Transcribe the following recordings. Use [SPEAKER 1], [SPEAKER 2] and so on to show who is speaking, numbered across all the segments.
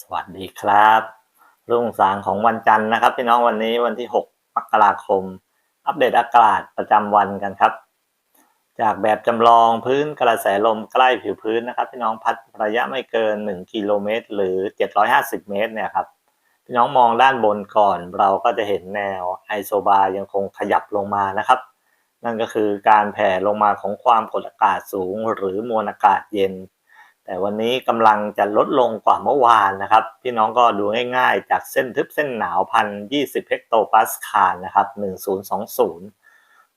[SPEAKER 1] สวัสดีครับ รุ่งสางของวันจันทร์นะครับ พี่น้องวันนี้วันที่ 6 มกราคม อัปเดตอากาศประจำวันกันครับ จากแบบจำลองพื้นกระแสลมใกล้ผิวพื้นนะครับ พี่น้องพัดระยะไม่เกิน 1 กิโลเมตร หรือ 750 เมตรเนี่ยครับพี่น้องมองด้านบนก่อนเราก็จะเห็นแนวไอโซบายังคงขยับลงมานะครับ นั่นก็คือการแผ่ลงมาของความกดอากาศสูง หรือมวลอากาศเย็น แต่วันนี้กำลังจะลดลงกว่าเมื่อวานนะครับ พี่น้องก็ดูง่ายๆ จากเส้นทึบเส้นหนาวพันยี่สิบเฮกโตปาสคาลนะครับหนึ่งศูนย์สองศูนย์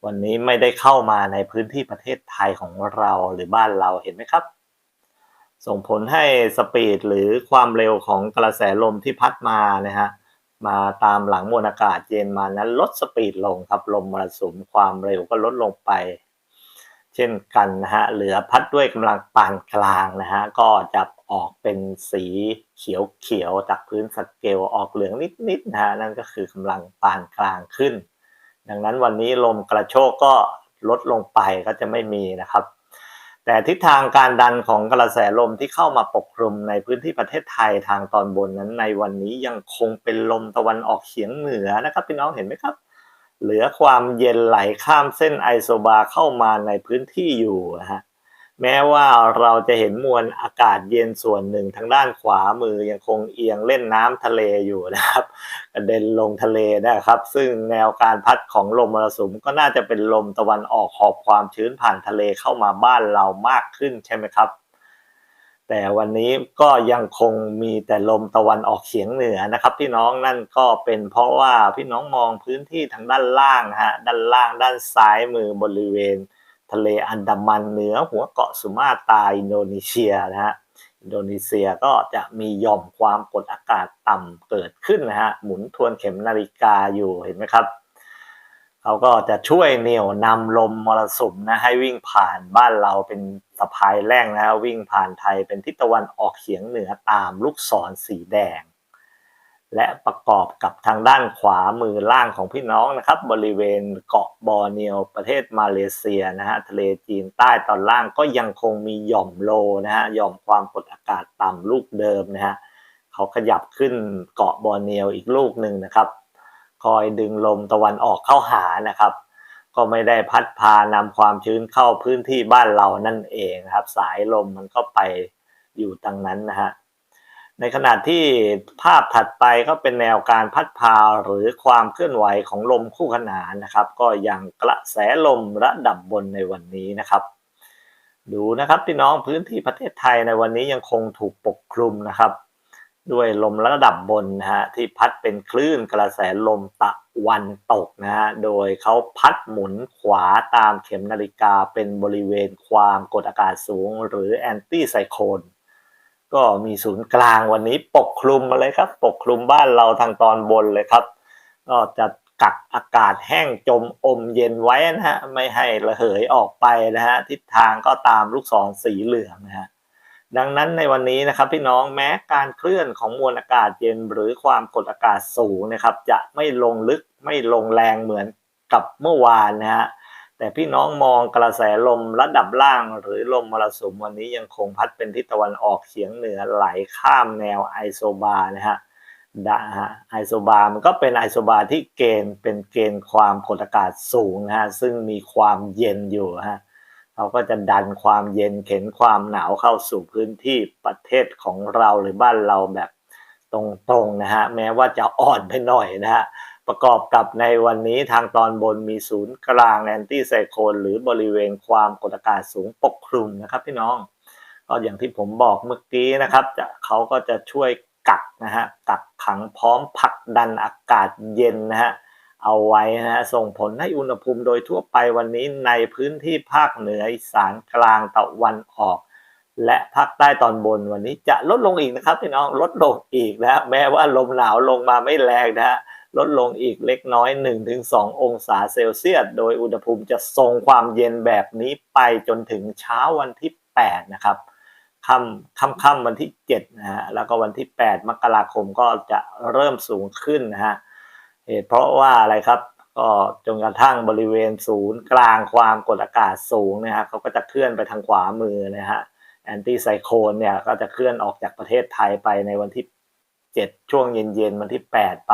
[SPEAKER 1] วันนี้ไม่ได้เข้ามาในพื้นที่ประเทศไทยของเราหรือบ้านเราเห็นไหมครับ ส่งผลให้สปีดหรือความเร็วของกระแสลมที่พัดมานะฮะมาตามหลังมวลอากาศเย็นมานั้นลดสปีดลงครับลมมรสุมความเร็วก็ลดลงไป เช่นกันนะฮะเหลือพัดด้วยกำลังปานกลางนะฮะก็จะออกเป็นสีเขียวเขียวจากพื้นสเกลออกเหลืองนิดๆนะฮะนั่นก็คือกำลังปานกลางขึ้น ดังนั้นวันนี้ลมกระโชกก็ลดลงไปก็จะไม่มีนะครับ แต่ทิศทางการดันของกระแสลมที่เข้ามาปกคลุมในพื้นที่ประเทศไทยทางตอนบนนั้นในวันนี้ยังคงเป็นลมตะวันออกเฉียงเหนือนะครับพี่น้องเห็นไหมครับ เหลือความเย็นไหลข้ามเส้นไอโซบาเข้ามาในพื้นที่อยู่นะฮะแม้ว่าเราจะเห็นมวลอากาศเย็นส่วนหนึ่งทางด้านขวามือยังคงเอียงเล่นน้ำทะเลอยู่นะครับกระเด็นลงทะเลนะครับ ซึ่งแนวการพัดของลมมรสุมก็น่าจะเป็นลมตะวันออกหอบความชื้นผ่านทะเลเข้ามาบ้านเรามากขึ้นใช่ไหมครับ แต่วันนี้ก็ยังคงมีแต่ลมตะวันออกเฉียงเหนือนะครับ พี่น้องนั่นก็เป็นเพราะว่าพี่น้องมองพื้นที่ทางด้านล่างฮะด้านล่างด้านซ้ายมือบริเวณ ทะเลอันดามันเหนือหัวเกาะสุมาตราอินโดนีเซียนะฮะอินโดนีเซียก็จะมีหย่อมความกดอากาศต่ำเกิดขึ้นนะฮะหมุนทวนเข็มนาฬิกาอยู่เห็นไหมครับเขาก็จะช่วยเหนี่ยวนำลมมรสุมนะให้วิ่งผ่านบ้านเราเป็น สะพายแรงนะฮะวิ่งผ่านไทยเป็นทิศตะวันออกเฉียงเหนือตามลูกศรสีแดง และประกอบกับทางด้านขวามือล่างของพี่น้องนะครับ บริเวณเกาะบอร์เนียวประเทศมาเลเซียนะฮะทะเลจีนใต้ตอนล่างก็ยังคงมีหย่อมโลนะฮะหย่อมความกดอากาศต่ำลูกเดิมนะฮะเขาขยับขึ้นเกาะบอร์เนียวอีกลูกหนึ่งนะครับ คอยดึงลมตะวันออกเข้าหานะครับ ก็ไม่ได้พัดพานำความชื้นเข้าพื้นที่บ้านเรานั่นเองครับ สายลมมันก็ไปอยู่ตรงนั้นนะฮะในขณะที่ภาพถัดไปก็เป็นแนวการพัดพาหรือความเคลื่อนไหวของลมคู่ขนานนะครับ ก็ยังกระแสลมระดับบนในวันนี้นะครับ ดูนะครับพี่น้องพื้นที่ประเทศไทยในวันนี้ยังคงถูกปกคลุมนะครับ ด้วยลมระดับบนนะฮะที่พัดเป็นคลื่นกระแสลมตะวันตกนะฮะโดยเขาพัดหมุนขวาตามเข็มนาฬิกาเป็นบริเวณความกดอากาศสูง หรือแอนตี้ไซโคลนก็มีศูนย์กลางวันนี้ปกคลุมมาเลยครับ ปกคลุมบ้านเราทางตอนบนเลยครับ ก็จะกักอากาศแห้งจมอมเย็นไว้นะฮะไม่ให้ระเหยออกไปนะฮะทิศทางก็ตามลูกศรสีเหลืองนะฮะ ดังนั้นในวันนี้นะครับพี่น้องแม้การเคลื่อนของมวลอากาศเย็นหรือความกดอากาศสูงนะครับ จะไม่ลงลึกไม่ลงแรงเหมือนกับเมื่อวานนะฮะแต่พี่น้องมองกระแสลมระดับล่าง หรือลมมรสุมวันนี้ยังคงพัดเป็นทิศตะวันออกเฉียงเหนือไหลข้ามแนวไอโซบานะฮะดะฮะไอโซบามันก็เป็นไอโซบาที่เกณฑ์เป็นเกณฑ์ความกดอากาศสูงนะฮะซึ่งมีความเย็นอยู่ฮะ เขาก็จะดันความเย็นเข็นความหนาวเข้าสู่พื้นที่ประเทศของเราหรือบ้านเราแบบตรงๆนะฮะแม้ว่าจะอ่อนไปหน่อยนะฮะประกอบกับในวันนี้ทางตอนบนมีศูนย์กลางแอนตี้ไซโคลหรือบริเวณความกดอากาศสูงปกคลุมนะครับพี่น้อง ก็อย่างที่ผมบอกเมื่อกี้นะครับจะเขาก็จะช่วยกักนะฮะกักขังพร้อมผลักดันอากาศเย็นนะฮะ เอาไว้นะฮะส่งผลให้อุณหภูมิโดยทั่วไปวันนี้ในพื้นที่ภาคเหนืออีสานกลางตะวันออก และภาคใต้ตอนบนวันนี้จะลดลงอีกนะครับพี่น้องลดลงอีกนะแม้ว่าลมหนาวลงมาไม่แรงนะฮะลดลงอีกเล็กน้อย 1-2 องศาเซลเซียส โดยอุณหภูมิจะทรงความเย็นแบบนี้ไปจนถึงเช้าวันที่ 8 นะครับค่ำค่ำค่ำวันที่7นะฮะแล้วก็วันที่ 8 มกราคมก็จะเริ่มสูงขึ้นนะฮะ เหตุเพราะว่าอะไรครับ ก็จนกระทั่งบริเวณศูนย์กลางความกดอากาศสูงนะฮะเขาก็จะเคลื่อนไปทางขวามือนะฮะแอนตี้ไซโคลนเนี่ยก็จะเคลื่อนออกจากประเทศไทยไปในวันที่ 7 ช่วงเย็นๆ วันที่ 8 ไป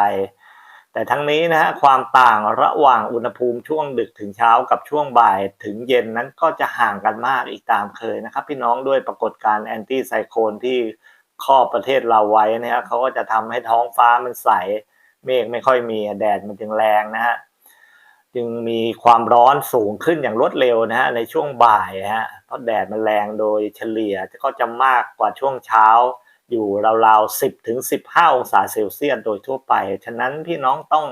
[SPEAKER 1] แต่ทั้งนี้นะฮะความต่างระหว่างอุณหภูมิช่วงดึกถึงเช้ากับช่วงบ่ายถึงเย็นนั้นก็จะห่างกันมากอีกตามเคยนะครับ พี่น้องด้วยปรากฏการณ์แอนตี้ไซโคลนที่ครอบประเทศเราไว้นะฮะเขาก็จะทำให้ท้องฟ้ามันใส เมฆไม่ค่อยมีแดดมันจึงแรงนะฮะจึงมีความร้อนสูงขึ้นอย่างรวดเร็วนะฮะในช่วงบ่ายฮะเพราะแดดมันแรงโดยเฉลี่ยก็จะมากกว่าช่วงเช้า อยู่ราวๆ 10ถึง15 องศาเซลเซียสโดยทั่วไป ฉะนั้นพี่น้องต้อง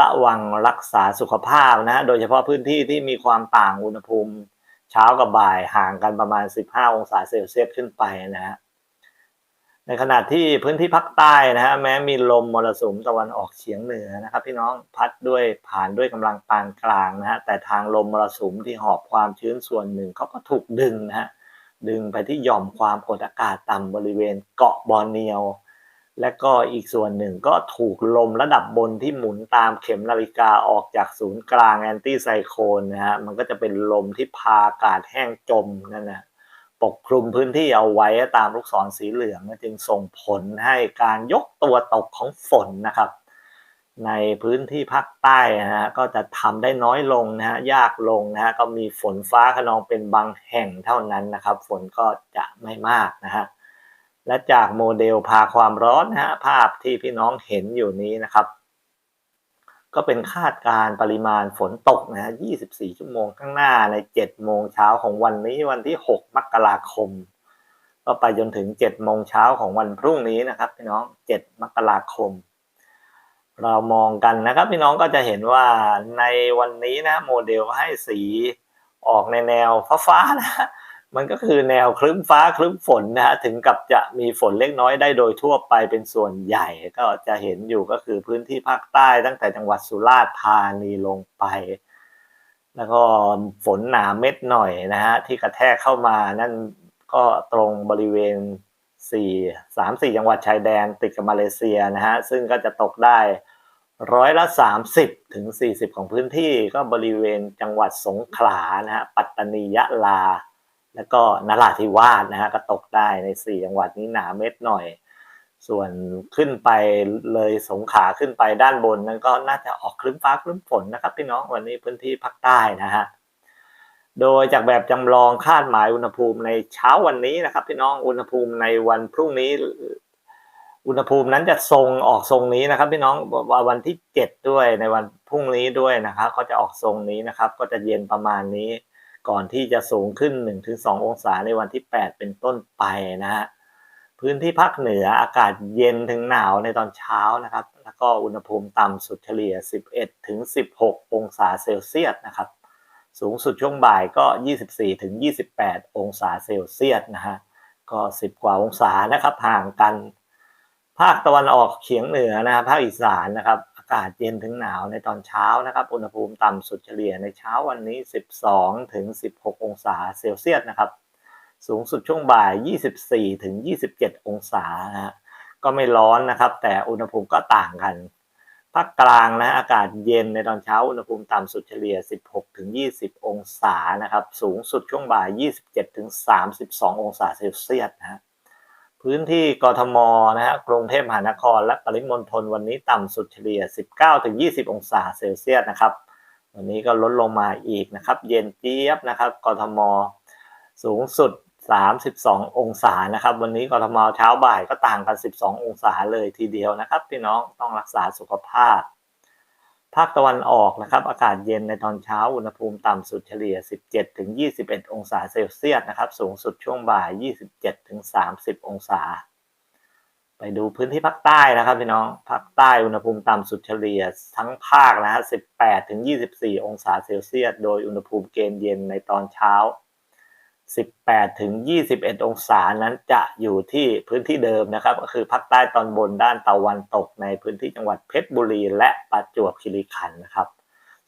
[SPEAKER 1] ระวังรักษาสุขภาพนะฮะโดยเฉพาะพื้นที่ที่มีความต่างอุณหภูมิ เช้ากับบ่ายห่างกันประมาณ 15 องศาเซลเซียสขึ้นไปนะฮะ ในขณะที่พื้นที่ภาคใต้นะฮะแม้มีลมมรสุมตะวันออกเฉียงเหนือนะครับพี่น้องพัดด้วยผ่านด้วยกำลังปานกลางนะฮะแต่ทางลมมรสุมที่หอบความชื้นส่วนหนึ่งเขาก็ถูกดึงนะฮะดึงไปที่หย่อมความกดอากาศต่ำบริเวณเกาะบอร์เนียว และก็อีกส่วนหนึ่งก็ถูกลมระดับบนที่หมุนตามเข็มนาฬิกาออกจากศูนย์กลางแอนตี้ไซโคลนนะฮะมันก็จะเป็นลมที่พาอากาศแห้งจมนั่นนะ ปกคลุมพื้นที่เอาไว้ตามลูกศรสีเหลืองจึงส่งผลให้การยกตัวตกของฝนนะครับ ในพื้นที่ภาคใต้นะฮะก็จะทำได้น้อยลงนะฮะยากลงนะฮะก็มีฝนฟ้าขนองเป็นบางแห่งเท่านั้นนะครับ ฝนก็จะไม่มากนะฮะและจากโมเดลพาความร้อนนะฮะภาพที่พี่น้องเห็นอยู่นี้นะครับ ก็เป็นคาดการปริมาณฝนตกนะฮะ 24 ชั่วโมงข้างหน้าใน 7 โมงเช้าของวันนี้วันที่ 6 มกราคม ก็ไปจนถึง 7 โมงเช้าของวันพรุ่งนี้นะครับพี่น้อง 7 มกราคม เรามองกันนะครับพี่น้องก็จะเห็นว่าในวันนี้นะโมเดลให้สีออกในแนวฟ้าๆนะ มันก็คือแนวคลึ้มฟ้าคลึ้มฝนนะฮะถึงกับจะมีฝนเล็กน้อยได้โดยทั่วไปเป็นส่วนใหญ่ ก็จะเห็นอยู่ก็คือพื้นที่ภาคใต้ตั้งแต่จังหวัดสุราษฎร์ธานีลงไป แล้วก็ฝนหนาเม็ดหน่อยนะฮะที่กระแทกเข้ามานั่นก็ตรงบริเวณสี่สามสี่จังหวัดชายแดนติดกับมาเลเซียนะฮะซึ่งก็จะตกได้ร้อยละสามสิบถึงสี่สิบของพื้นที่ก็บริเวณจังหวัดสงขลานะฮะปัตตานียะลา แล้วก็นราธิวาสนะฮะก็ตกได้ในสี่จังหวัดนี้หนาเม็ดหน่อย ส่วนขึ้นไปเลยสงขาขึ้นไปด้านบนนั้นก็น่าจะออกคลึ้มฟ้าคลึ้มฝนนะครับพี่น้องวันนี้พื้นที่ภาคใต้นะฮะโดยจากแบบจำลองคาดหมายอุณหภูมิในเช้าวันนี้นะครับ พี่น้องอุณหภูมิในวันพรุ่งนี้ อุณหภูมินั้นจะทรงออกทรงนี้นะครับ พี่น้องวันที่เจ็ดด้วยในวันพรุ่งนี้ด้วยนะครับเขาจะออกทรงนี้นะครับ ก็จะเย็นประมาณนี้ ก่อนที่จะสูงขึ้น 1-2 องศาในวันที่ 8 เป็นต้นไปนะฮะพื้นที่ภาคเหนืออากาศเย็นถึงหนาวในตอนเช้านะครับ แล้วก็อุณหภูมิต่ำสุดเฉลี่ย 11 ถึง 16 องศาเซลเซียสนะครับ สูงสุดช่วงบ่ายก็ 24 ถึง 28 องศาเซลเซียสนะฮะ ก็ 10 กว่าองศานะครับห่างกัน ภาคตะวันออกเฉียงเหนือนะภาคอีสานนะครับากาศเย็นถึงหนาวในตอนเช้านะครับ อุณหภูมิต่ำสุดเฉลี่ยในเช้าวันนี้ 12 ถึง 16 องศาเซลเซียสนะครับ สูงสุดช่วงบ่าย 24 ถึง 27 องศานะฮะก็ไม่ร้อนนะครับ แต่อุณหภูมิก็ต่างกัน ภาคกลางนะอากาศเย็นในตอนเช้า อุณหภูมิต่ำสุดเฉลี่ย 16 ถึง 20 องศานะครับ สูงสุดช่วงบ่าย 27 ถึง 32 องศาเซลเซียสนะฮะ พื้นที่กทมนะฮะกรุงเทพมหานคร และปริมณฑลวันนี้ต่ำสุดเฉลี่ย 19-20 องศาเซลเซียสนะครับ วันนี้ก็ลดลงมาอีกนะครับ เย็นเจี๊ยบนะครับกทมสูงสุด 32 องศานะครับ วันนี้กทมเช้าบ่ายก็ต่างกัน 12 องศาเลยทีเดียวนะครับ พี่น้องต้องรักษาสุขภาพ ภาคตะวันออกนะครับอากาศเย็นในตอนเช้าอุณหภูมิต่ำสุดเฉลี่ย 17-21 องศาเซลเซียสนะครับสูงสุดช่วงบ่าย 27-30 องศา ไปดูพื้นที่ภาคใต้นะครับพี่น้องภาคใต้อุณหภูมิต่ำสุดเฉลี่ยทั้งภาคนะฮะ18-24 องศาเซลเซียส โดยอุณหภูมิเกณฑ์เย็นในตอนเช้า 18ถึง21 องศานั้นจะอยู่ที่พื้นที่เดิมนะครับ ก็คือภาคใต้ตอนบนด้านตะวันตกในพื้นที่จังหวัดเพชรบุรีและประจวบคีรีขันธ์นะครับ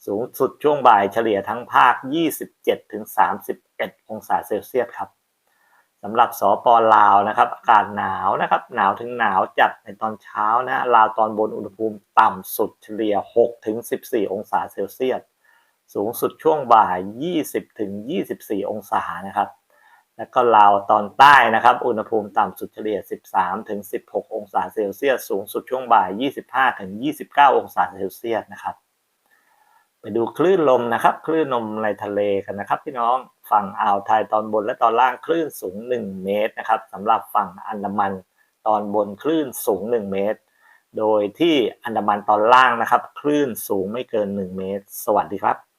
[SPEAKER 1] สูงสุดช่วงบ่ายเฉลี่ยทั้งภาค 27ถึง31 องศาเซลเซียสครับสำหรับสปลาวนะครับ อากาศหนาวนะครับ หนาวถึงหนาวจัดในตอนเช้านะลาวตอนบนอุณหภูมิต่ำสุดเฉลี่ย6ถึง14 องศาเซลเซียส สูงสุดช่วงบ่าย 20ถึง24 องศานะครับ และก็ลาวตอนใต้นะครับ อุณหภูมิต่ำสุดเฉลี่ย 13ถึง16 องศาเซลเซียส สูงสุดช่วงบ่าย 25ถึง29 องศาเซลเซียสนะครับ ไปดูคลื่นลมนะครับ คลื่นลมในทะเลกันนะครับพี่น้อง ฝั่งอ่าวไทยตอนบนและตอนล่างคลื่นสูง 1 เมตรนะครับสำหรับฝั่งอันดามันตอนบนคลื่นสูง 1 เมตร โดยที่อันดามันตอนล่างนะครับ คลื่นสูงไม่เกิน 1 เมตร สวัสดีครับ